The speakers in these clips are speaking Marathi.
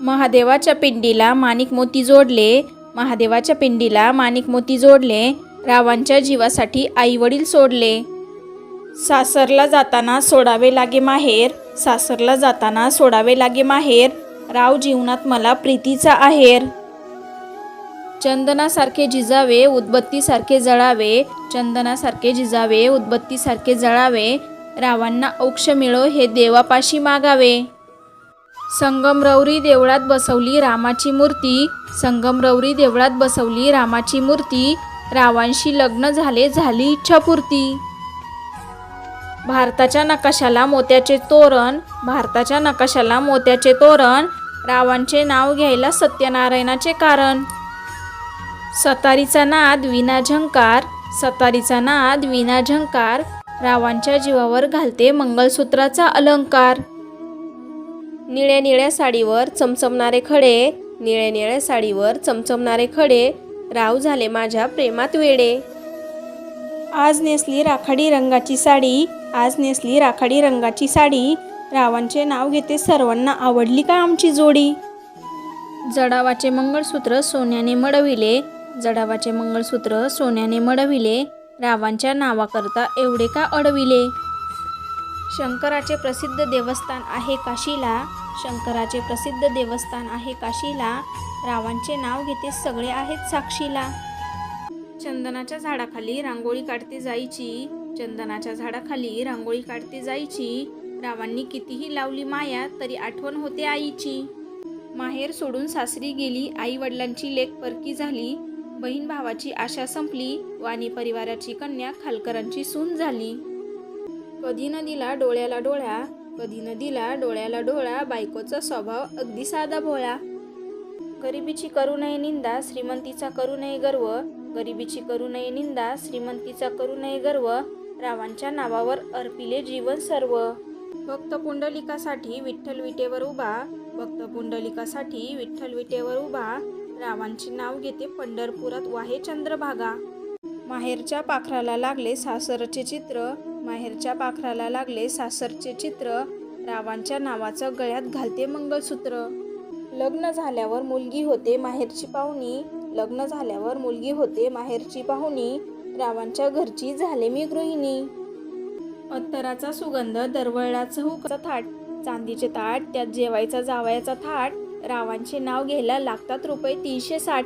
महादेवाच्या पिंडीला माणिक मोती जोडले. महादेवाच्या पिंडीला माणिक मोती जोडले. रावांच्या जीवासाठी आईवडील सोडले. सासरला जाताना सोडावे लागे माहेर. सासरला जाताना सोडावे लागे माहेर. राव जीवनात मला प्रीतीचा आहेर. चंदनासारखे जिजावे उदबत्तीसारखे जळावे. चंदनासारखे जिजावे उदबत्तीसारखे जळावे. रावांना औक्ष मिळो हे देवापाशी मागावे. संगमरवरी देवळात बसवली रामाची मूर्ती. संगमरवरी देवळात बसवली रामाची मूर्ती. रावांशी लग्न झाले झाली इच्छापूर्ती. भारताच्या नकाशाला मोत्याचे तोरण. भारताच्या नकाशाला मोत्याचे तोरण. रावांचे नाव घ्यायला सत्यनारायणाचे कारण. सतारीचा नाद विना झंकार. सतारीचा नाद विना झंकार. रावांच्या जीवावर घालते मंगळसूत्राचा अलंकार. निळ्या निळ्या साडीवर चमचमणारे खडे निळ्या निळ्या साडीवर चमचमणारे खडे राव झाले माझ्या प्रेमात वेडे. आज नेसली राखाडी रंगाची साडी आज नेसली राखाडी रंगाची साडी रावांचे नाव घेते सर्वांना आवडली का आमची जोडी? जडावाचे मंगळसूत्र सोन्याने मडविले जडावाचे मंगळसूत्र सोन्याने मडविले रावांच्या नावाकरता एवढे का अडविले? शंकराचे प्रसिद्ध देवस्थान आहे काशीला. शंकराचे प्रसिद्ध देवस्थान आहे काशीला. रावांचे नाव घेते सगळे आहेत साक्षीला. चंदनाच्या झाडाखाली रांगोळी काढते जायची. चंदनाच्या झाडाखाली रांगोळी काढते जायची. रावांनी कितीही लावली माया तरी आठवण होते आईची. माहेर सोडून सासरी गेली आई वडिलांची लेख परकी झाली. बहीण भावाची आशा संपली वाणी परिवाराची कन्या खालकरांची सून झाली. कधी नदीला डोळ्याला डोळ्या कधी नदीला डोळ्याला डोळा बायकोचा स्वभाव अगदी साधा भोळा. गरिबीची करू नये निंदा श्रीमंतीचा करू नये गर्व. गरिबीची करू नये निंदा श्रीमंतीचा करू नये गर्व. रावांच्या नावावर अर्पिले जीवन सर्व. भक्त पुंडलिकासाठी विठ्ठल विटेवर उभा. भक्त पुंडलिकासाठी विठ्ठल विटेवर उभा. रावांचे नाव घेते पंढरपुरात वाहे चंद्रभागा. माहेरच्या पाखराला लागले सासरचे चित्र. माहेरच्या पाखराला लागले सासरचे चित्र. रावांच्या नावाचं गळ्यात घालते मंगळसूत्र. लग्न झाल्यावर मुलगी होते माहेरची पाहुणी. लग्न झाल्यावर मुलगी होते माहेरची पाहुणी. रावांच्या घरची झाले मी गृहिणी. अत्तराचा सुगंध दरवळाचं हुकचा थाट. चांदीचे ताट त्यात जेवायचा जावयाचा थाट. रावांचे नाव घ्यायला लागतात रुपये तीनशे साठ.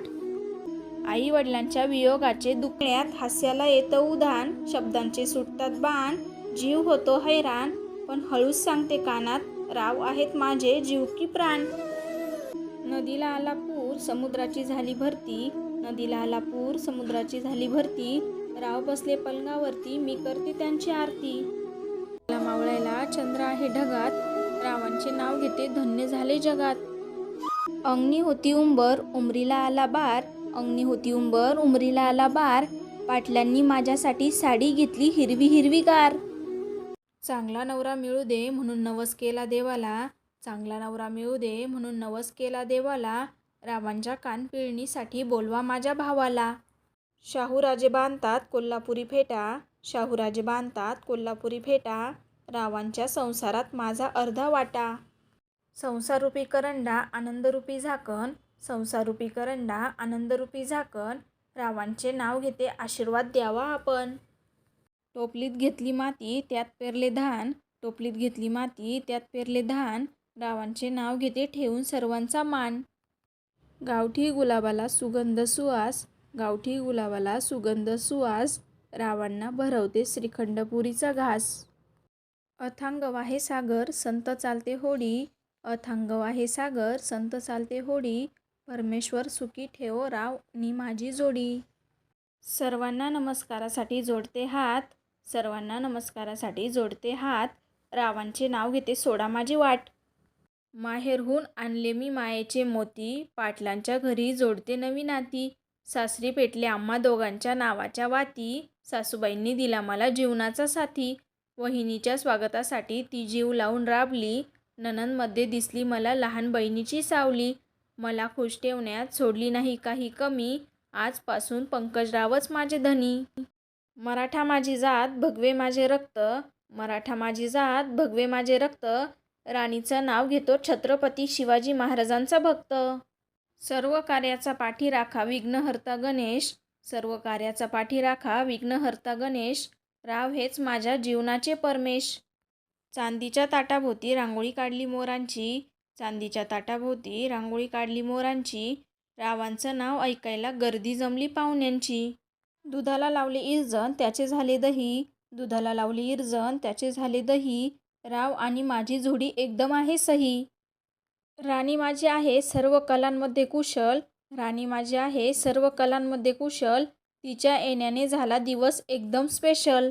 आई वडिलांच्या वियोगाचे दुखण्यात हास्याला येतं उधाण शब्दांचे सुटतात बाण. जीव होतो हैराण. पण हळूच सांगते कानात राव आहेत माझे जीव की प्राण. नदीला आला पूर समुद्राची झाली भरती. नदीला आला पूर समुद्राची झाली भरती. राव बसले पलंगावरती मी करते त्यांची आरती. मला मावळायला चंद्र आहे ढगात. रावांचे नाव घेते धन्य झाले जगात. अंगणी होती उंबर उमरीला आला बार. अंगणी होती उंबर उमरीला आला बार. पाटलांनी माझ्यासाठी साडी घेतली हिरवी हिरवीगार चांगला नवरा मिळू दे म्हणून नवस केला देवाला. चांगला नवरा मिळू दे म्हणून नवस केला देवाला. रावांच्या कानपिळणीसाठी बोलवा माझ्या भावाला. शाहूराजे बांधतात कोल्हापुरी फेटा. शाहूराजे बांधतात कोल्हापुरी फेटा. रावांच्या संसारात माझा अर्धा वाटा. संसारूपी करंडा आनंदरूपी झाकण. संसारूपी करंडा आनंदरूपी झाकण. रावांचे नाव घेते आशीर्वाद द्यावा आपण. टोपलीत घेतली माती त्यात पेरले धान. टोपलीत घेतली माती त्यात पेरले धान. रावांचे नाव घेते ठेवून सर्वांचा मान. गावठी गुलाबाला सुगंध सुवास. गावठी गुलाबाला सुगंध सुवास. रावांना भरवते श्रीखंडपुरीचा घास. अथांग वाहे सागर संत चालते होडी. अथांग हे सागर संत चालते होडी परमेश्वर सुखी ठेवो राव नी माझी जोडी. सर्वांना नमस्कारासाठी जोडते हात सर्वांना नमस्कारासाठी जोडते हात रावांचे नाव घेते सोडा माझी वाट. माहेरहून आणले मी मायेचे मोती पाटलांच्या घरी जोडते नवी नाती सासरी पेटले आम्हा दोघांच्या नावाच्या वाती सासूबाईंनी दिला मला जीवनाचा साथी वहिनीच्या स्वागतासाठी ती जीव लावून राबली ननंदमध्ये दिसली मला लहान बहिणीची सावली. मला खुश ठेवण्यात सोडली नाही काही कमी. आजपासून पंकजरावच माझे धनी. मराठा माझी जात भगवे माझे रक्त. मराठा माझी जात भगवे माझे रक्त. राणीचं नाव घेतो छत्रपती शिवाजी महाराजांचा भक्त. सर्व कार्याचा पाठीराखा विघ्नहर्ता गणेश. सर्व कार्याचा पाठीराखा विघ्नहर्ता गणेश. राव हेच माझ्या जीवनाचे परमेश. चांदीच्या ताटाभोवती रांगोळी काढली मोरांची. चांदीच्या ताटाभोवती रांगोळी काढली मोरांची. रावांचं नाव ऐकायला गर्दी जमली पाहुण्यांची. दुधाला लावले इरजण त्याचे झाले दही. दुधाला लावले इरजण त्याचे झाले दही. राव आणि माझी जोडी एकदम आहे सही. राणी माझी आहे सर्व कलांमध्ये कुशल. राणी माझी आहे सर्व कलांमध्ये कुशल. तिच्या येण्याने झाला दिवस एकदम स्पेशल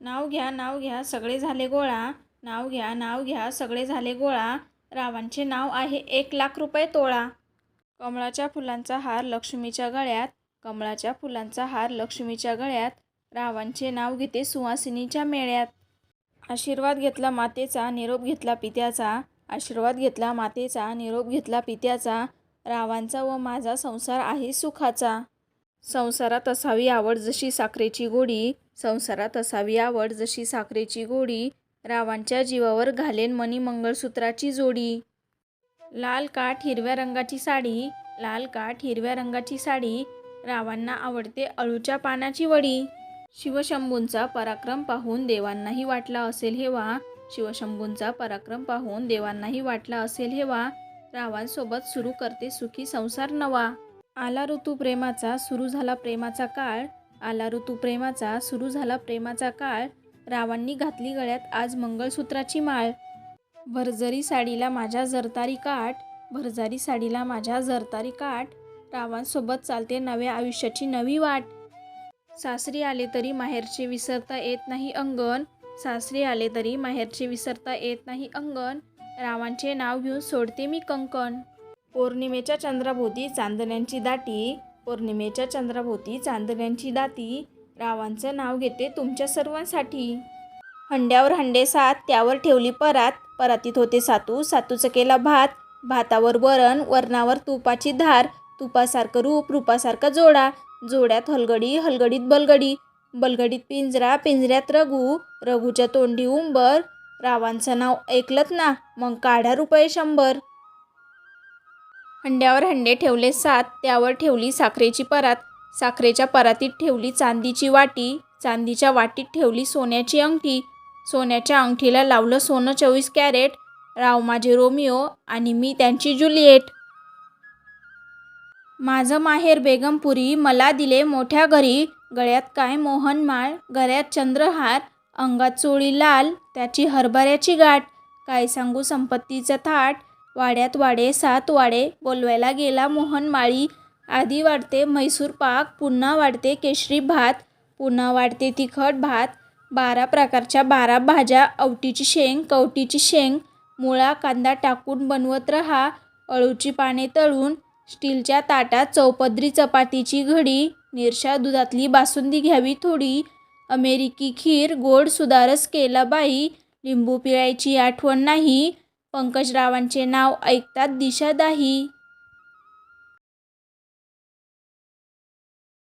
नाव घ्या नाव घ्या सगळे झाले गोळा. नाव घ्या नाव घ्या सगळे झाले गोळा. रावांचे नाव आहे एक लाख रुपये तोळा. कमळाच्या फुलांचा हार लक्ष्मीच्या गळ्यात. कमळाच्या फुलांचा हार लक्ष्मीच्या गळ्यात. रावांचे नाव घेते सुवासिनीच्या मेळ्यात. आशीर्वाद घेतला मातेचा निरोप घेतला पित्याचा. आशीर्वाद घेतला मातेचा निरोप घेतला पित्याचा. रावांचा व माझा संसार आहे सुखाचा. संसारात असावी आवड जशी साखरेची गोडी. संसारात असावी आवड जशी साखरेची गोडी रावांच्या जीवावर घालेन मणी मंगळसूत्राची जोडी. लाल काठ हिरव्या रंगाची साडी लाल काठ हिरव्या रंगाची साडी रावांना आवडते अळूच्या पानाची वडी. शिवशंभूंचा पराक्रम पाहून देवांनाही वाटला असेल हेवा. शिवशंभूंचा पराक्रम पाहून देवांनाही वाटला असेल हेवा. रावांसोबत सुरू करते सुखी संसार नवा. आला ऋतू प्रेमाचा सुरू झाला प्रेमाचा काळ. आला ऋतू प्रेमाचा सुरू झाला प्रेमाचा काळ. रावांनी घातली गळ्यात आज मंगळसूत्राची माळ. भरजरी साडीला माझ्या जरतारी काठ. भरजारी साडीला माझ्या जरतारी काठ. रावांसोबत चालते नव्या आयुष्याची नवी वाट. सासरी आले तरी माहेरचे विसरता येत नाही अंगण. सासरी आले तरी माहेरचे विसरता येत नाही अंगण. रावांचे नाव घेऊन सोडते मी कंकण. पौर्णिमेच्या चंद्राभोवती चांदण्यांची दाटी. पौर्णिमेच्या चंद्राभोवती चांदण्यांची दाती रावांचं नाव घेते तुमच्या सर्वांसाठी. हंड्यावर हंडे सात त्यावर ठेवली परात. परातीत होते सातू सातूचं केला भात. भातावर वरण वरणावर तुपाची धार. तुपासारखं रूप रूपासारखा जोडा. जोड्यात हलगडी हलगडीत बलगडी. बलगडीत पिंजरा पिंजऱ्यात रघु. रघुच्या तोंडी उंबर. रावांचं नाव ऐकलत ना मग काढा रुपये शंभर. हंड्यावर हंडे ठेवले सात त्यावर ठेवली साखरेची परात. साखरेच्या परातीत ठेवली चांदीची वाटी. चांदीच्या वाटीत ठेवली सोन्याची अंगठी. सोन्याच्या अंगठीला लावलं सोनं चोवीस कॅरेट. राव माझे रोमिओ आणि मी त्यांची जुलिएट. माझं माहेर बेगमपुरी. मला दिले मोठ्या घरी. गळ्यात काय मोहनमाळ गळ्यात चंद्रहार. अंगात चोळी लाल. त्याची हरभऱ्याची गाठ. काय सांगू संपत्तीचं थाट. वाड्यात वाडे सात वाडे बोलवायला गेला. मोहन माळी आधी वाढते म्हैसूर पाक पुन्हा वाढते केशरी भात पुन्हा वाढते तिखट भात बारा प्रकारच्या बारा भाज्या अवटीची शेंग कवटीची शेंग मुळा कांदा टाकून बनवत रहा. अळूची पाने तळून स्टीलच्या ताटात चौपदरी चपातीची घडी निरशा दुधातली बासुंदी घ्यावी थोडी अमेरिकी खीर गोड सुधारस केला बाई लिंबू पिळायची आठवण नाही पंकजरावांचे नाव ऐकतात दिशादाही.